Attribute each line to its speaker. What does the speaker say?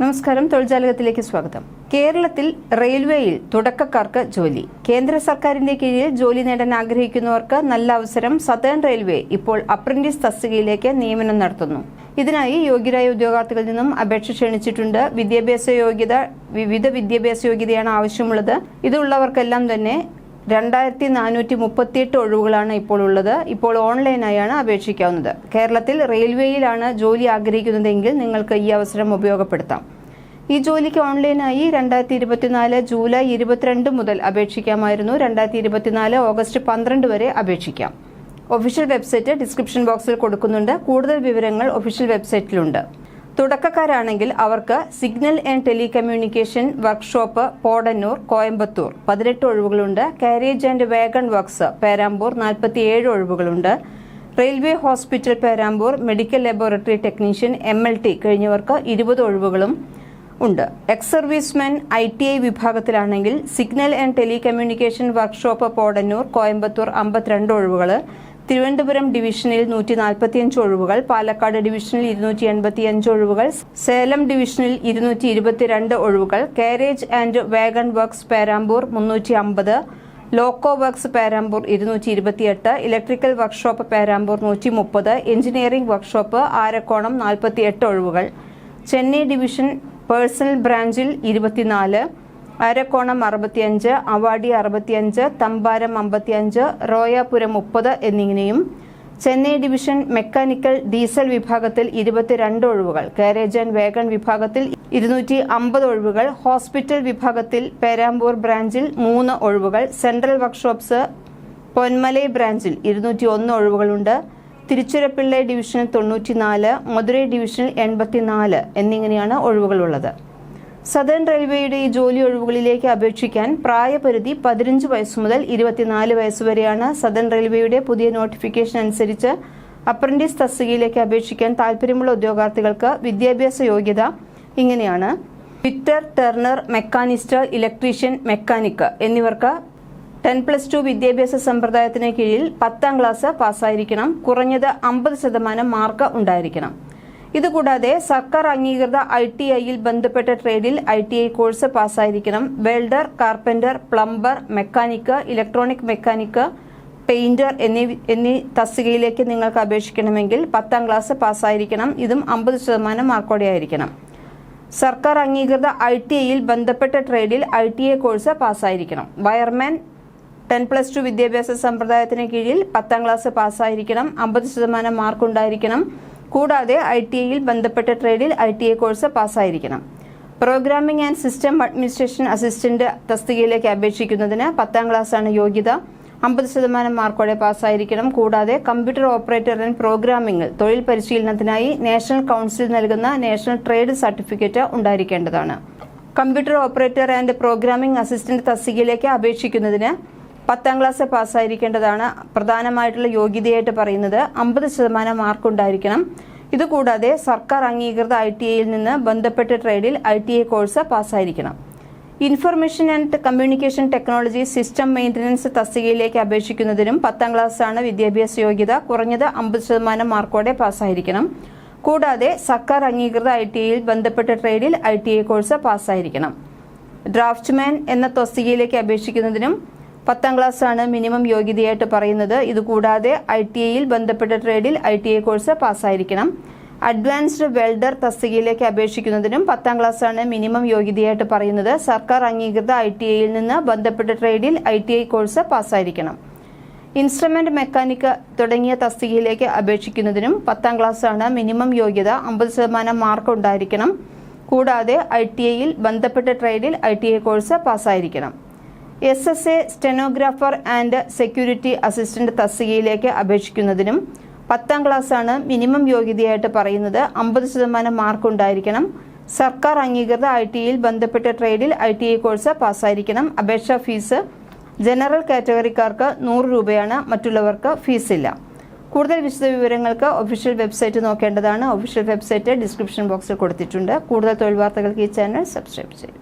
Speaker 1: നമസ്കാരം. തൊഴിൽജാലകത്തിലേക്ക് സ്വാഗതം. കേരളത്തിൽ റെയിൽവേയിൽ തുടക്കക്കാർക്ക് ജോലി. കേന്ദ്ര സർക്കാരിന്റെ കീഴിൽ ജോലി നേടാൻ ആഗ്രഹിക്കുന്നവർക്ക് നല്ല അവസരം സതേൺ റെയിൽവേ ഇപ്പോൾ അപ്രന്റീസ് തസ്തികയിലേക്ക് നിയമനം നടത്തുന്നു. ഇതിനായി യോഗ്യരായ ഉദ്യോഗാർത്ഥികളിൽ നിന്നും അപേക്ഷ ക്ഷണിച്ചിട്ടുണ്ട്. വിദ്യാഭ്യാസ യോഗ്യത വിവിധ വിദ്യാഭ്യാസ യോഗ്യതയാണ് ആവശ്യമുള്ളത്. ഇതുള്ളവർക്കെല്ലാം തന്നെ രണ്ടായിരത്തി നാനൂറ്റി മുപ്പത്തിയെട്ട് ഒഴിവുകളാണ് ഇപ്പോൾ ഉള്ളത്. ഇപ്പോൾ ഓൺലൈനായാണ് അപേക്ഷിക്കാവുന്നത്. കേരളത്തിൽ റെയിൽവേയിലാണ് ജോലി ആഗ്രഹിക്കുന്നതെങ്കിൽ നിങ്ങൾക്ക് ഈ അവസരം ഉപയോഗപ്പെടുത്താം. ഈ ജോലിക്ക് ഓൺലൈനായി രണ്ടായിരത്തി ഇരുപത്തിനാല് ജൂലൈ ഇരുപത്തിരണ്ട് മുതൽ അപേക്ഷിക്കാമായിരുന്നു. രണ്ടായിരത്തി ഇരുപത്തിനാല് ഓഗസ്റ്റ് പന്ത്രണ്ട് വരെ അപേക്ഷിക്കാം. ഒഫീഷ്യൽ വെബ്സൈറ്റ് ഡിസ്ക്രിപ്ഷൻ ബോക്സിൽ കൊടുക്കുന്നുണ്ട്. കൂടുതൽ വിവരങ്ങൾ ഒഫീഷ്യൽ വെബ്സൈറ്റിലുണ്ട്. തുടക്കക്കാരാണെങ്കിൽ അവർക്ക് signal and telecommunication workshop Podanur Coimbatore. പതിനെട്ട് ഒഴിവുകളുണ്ട്. Carriage and wagon works Perambur. നാൽപ്പത്തിയേഴ് ഒഴിവുകളുണ്ട്. Railway hospital Perambur. Medical laboratory technician M L T. കഴിഞ്ഞവർക്ക് ഇരുപത് ഒഴിവുകളും ഉണ്ട്. Ex serviceman I T I വിഭാഗത്തിലാണെങ്കിൽ signal and telecommunication workshop Podanur Coimbatore അമ്പത്തിരണ്ട് ഒഴിവുകൾ തിരുവനന്തപുരം ഡിവിഷനിൽ നൂറ്റി നാൽപ്പത്തിയഞ്ച് ഒഴിവുകൾ പാലക്കാട് ഡിവിഷനിൽ ഇരുന്നൂറ്റി എൺപത്തിയഞ്ച് ഒഴിവുകൾ സേലം ഡിവിഷനിൽ ഇരുന്നൂറ്റി ഇരുപത്തിരണ്ട് ഒഴിവുകൾ carriage and wagon works Perambur മുന്നൂറ്റി അമ്പത് ലോക്കോ വർക്ക്സ് പേരാമ്പൂർ ഇരുന്നൂറ്റി ഇരുപത്തിയെട്ട് ഇലക്ട്രിക്കൽ വർക്ക്ഷോപ്പ് പേരാമ്പൂർ നൂറ്റി മുപ്പത് എഞ്ചിനീയറിംഗ് വർക്ക്ഷോപ്പ് ആരക്കോണം നാൽപ്പത്തിയെട്ട് ഒഴിവുകൾ. ചെന്നൈ ഡിവിഷൻ പേഴ്സണൽ ബ്രാഞ്ചിൽ ഇരുപത്തിനാല് അരക്കോണം അറുപത്തിയഞ്ച് അവാടി അറുപത്തിയഞ്ച് തമ്പാരം അമ്പത്തിയഞ്ച് റോയാപുരം മുപ്പത് എന്നിങ്ങനെയും ചെന്നൈ ഡിവിഷൻ മെക്കാനിക്കൽ ഡീസൽ വിഭാഗത്തിൽ ഇരുപത്തിരണ്ട് ഒഴിവുകൾ കാരേജ് ആൻഡ് വേഗൺ വിഭാഗത്തിൽ ഇരുന്നൂറ്റി അമ്പത് ഒഴിവുകൾ ഹോസ്പിറ്റൽ വിഭാഗത്തിൽ പേരാമ്പൂർ ബ്രാഞ്ചിൽ മൂന്ന് ഒഴിവുകൾ സെൻട്രൽ വർക്ക്ഷോപ്സ് പൊന്മലൈ ബ്രാഞ്ചിൽ ഇരുന്നൂറ്റി ഒന്ന് ഒഴിവുകളുണ്ട് തിരുച്ചിറപ്പിള്ളൈ ഡിവിഷനിൽ തൊണ്ണൂറ്റിനാല് മധുരൈ ഡിവിഷനിൽ എൺപത്തിനാല് എന്നിങ്ങനെയാണ് ഒഴിവുകളുള്ളത്. സദേൺ റെയിൽവേയുടെ ഈ ജോലി ഒഴിവുകളിലേക്ക് അപേക്ഷിക്കാൻ പ്രായപരിധി പതിനഞ്ച് വയസ്സ് മുതൽ ഇരുപത്തിനാല് വയസ്സ് വരെയാണ് സദേൺ റെയിൽവേയുടെ പുതിയ നോട്ടിഫിക്കേഷൻ അനുസരിച്ച് അപ്രന്റീസ് തസ്തികയിലേക്ക് അപേക്ഷിക്കാൻ താൽപ്പര്യമുള്ള ഉദ്യോഗാർത്ഥികൾക്ക് വിദ്യാഭ്യാസ യോഗ്യത ഇങ്ങനെയാണ്. Victor turner machinist electrician mechanic എന്നിവർക്ക് ടെൻ പ്ലസ് ടു വിദ്യാഭ്യാസ സമ്പ്രദായത്തിന് കീഴിൽ പത്താം ക്ലാസ് പാസ്സായിരിക്കണം. കുറഞ്ഞത് അമ്പത് ശതമാനം മാർക്ക് ഉണ്ടായിരിക്കണം. ഇതുകൂടാതെ സർക്കാർ അംഗീകൃത ഐ ടി ഐയിൽ ബന്ധപ്പെട്ട ട്രേഡിൽ I T I course പാസ്സായിരിക്കണം. Welder carpenter plumber mechanic electronic mechanic painter എന്നീ എന്നീ തസ്തികയിലേക്ക് നിങ്ങൾക്ക് അപേക്ഷിക്കണമെങ്കിൽ പത്താം ക്ലാസ് പാസ്സായിരിക്കണം. ഇതും അമ്പത് ശതമാനം മാർക്കോടെ ആയിരിക്കണം. സർക്കാർ അംഗീകൃത ഐ ടി ഐയിൽ ബന്ധപ്പെട്ട ട്രേഡിൽ ഐ ടി ഐ കോഴ്സ് പാസ്സായിരിക്കണം. വയർമാൻ ടെൻ പ്ലസ് ടു വിദ്യാഭ്യാസ സമ്പ്രദായത്തിന് കീഴിൽ പത്താം ക്ലാസ് പാസ്സായിരിക്കണം. അമ്പത് ശതമാനം മാർക്ക് ഉണ്ടായിരിക്കണം കൂടാതെ ഐ ടി ഐയിൽ ബന്ധപ്പെട്ട ട്രേഡിൽ I T I course പാസ്സായിരിക്കണം. Programming and system administration assistant തസ്തികയിലേക്ക് അപേക്ഷിക്കുന്നതിന് പത്താം ക്ലാസ്സാണ് യോഗ്യത. അമ്പത് ശതമാനം മാർക്കോടെ പാസ്സായിരിക്കണം. കൂടാതെ കമ്പ്യൂട്ടർ ഓപ്പറേറ്റർ ആൻഡ് പ്രോഗ്രാമിംഗിൽ തൊഴിൽ പരിശീലനത്തിനായി നാഷണൽ കൗൺസിൽ നൽകുന്ന national trade certificate ഉണ്ടായിരിക്കേണ്ടതാണ്. Computer operator and programming assistant തസ്തികയിലേക്ക് അപേക്ഷിക്കുന്നതിന് പത്താം ക്ലാസ് പാസ്സായിരിക്കേണ്ടതാണ്. പ്രധാനമായിട്ടുള്ള യോഗ്യതയായിട്ട് പറയുന്നത് അമ്പത് ശതമാനം മാർക്ക് ഉണ്ടായിരിക്കണം ഇതുകൂടാതെ സർക്കാർ അംഗീകൃത ഐ ടി ഐയിൽ നിന്ന് ബന്ധപ്പെട്ട ട്രേഡിൽ I T I course പാസ്സായിരിക്കണം. Information and communication technology system maintenance തസ്തികയിലേക്ക് അപേക്ഷിക്കുന്നതിനും പത്താം ക്ലാസ്സാണ് വിദ്യാഭ്യാസ യോഗ്യത കുറഞ്ഞത് അമ്പത് ശതമാനം മാർക്കോടെ പാസ്സായിരിക്കണം. കൂടാതെ സർക്കാർ അംഗീകൃത ഐ ടി ഐയിൽ ബന്ധപ്പെട്ട ട്രേഡിൽ ഐ ടി ഐ കോഴ്സ് പാസ്സായിരിക്കണം. ഡ്രാഫ്റ്റ്മാൻ എന്ന തസ്തികയിലേക്ക് അപേക്ഷിക്കുന്നതിനും പത്താം ക്ലാസ്സാണ് മിനിമം യോഗ്യതയായിട്ട് പറയുന്നത്. ഇതുകൂടാതെ ഐ ടി ഐയിൽ ബന്ധപ്പെട്ട ട്രേഡിൽ ഐ ടി ഐ കോഴ്സ് പാസ്സായിരിക്കണം. അഡ്വാൻസ്ഡ് വെൽഡർ തസ്തികയിലേക്ക് അപേക്ഷിക്കുന്നതിനും പത്താം ക്ലാസ്സാണ് മിനിമം യോഗ്യതയായിട്ട് പറയുന്നത്. സർക്കാർ അംഗീകൃത ഐ ടി ഐയിൽ നിന്ന് ബന്ധപ്പെട്ട ട്രേഡിൽ ഐ ടി ഐ കോഴ്സ് പാസ്സായിരിക്കണം. ഇൻസ്ട്രുമെന്റ് മെക്കാനിക്ക് തുടങ്ങിയ തസ്തികയിലേക്ക് അപേക്ഷിക്കുന്നതിനും പത്താം ക്ലാസ്സാണ് മിനിമം യോഗ്യത അമ്പത് ശതമാനം മാർക്ക് ഉണ്ടായിരിക്കണം. കൂടാതെ ഐ ടി ഐയിൽ ബന്ധപ്പെട്ട ട്രേഡിൽ I T I course പാസ്സായിരിക്കണം. S S A stenographer and security assistant തസ്തികയിലേക്ക് അപേക്ഷിക്കുന്നതിനും പത്താം ക്ലാസ്സാണ് മിനിമം യോഗ്യതയായിട്ട് പറയുന്നത്. അമ്പത് ശതമാനം മാർക്ക് ഉണ്ടായിരിക്കണം. സർക്കാർ അംഗീകൃത ഐ ടിയിൽ ബന്ധപ്പെട്ട ട്രേഡിൽ ഐ ടി ഐ കോഴ്സ് പാസ്സായിരിക്കണം. അപേക്ഷാ ഫീസ് ജനറൽ കാറ്റഗറിക്കാർക്ക് നൂറ് രൂപയാണ്. മറ്റുള്ളവർക്ക് ഫീസില്ല. കൂടുതൽ വിശദവിവരങ്ങൾക്ക് ഒഫീഷ്യൽ വെബ്സൈറ്റ് നോക്കേണ്ടതാണ്. ഒഫീഷ്യൽ വെബ്സൈറ്റ് ഡിസ്ക്രിപ്ഷൻ ബോക്സിൽ കൊടുത്തിട്ടുണ്ട്. കൂടുതൽ തൊഴിൽ വാർത്തകൾക്ക് ഈ ചാനൽ സബ്സ്ക്രൈബ് ചെയ്യും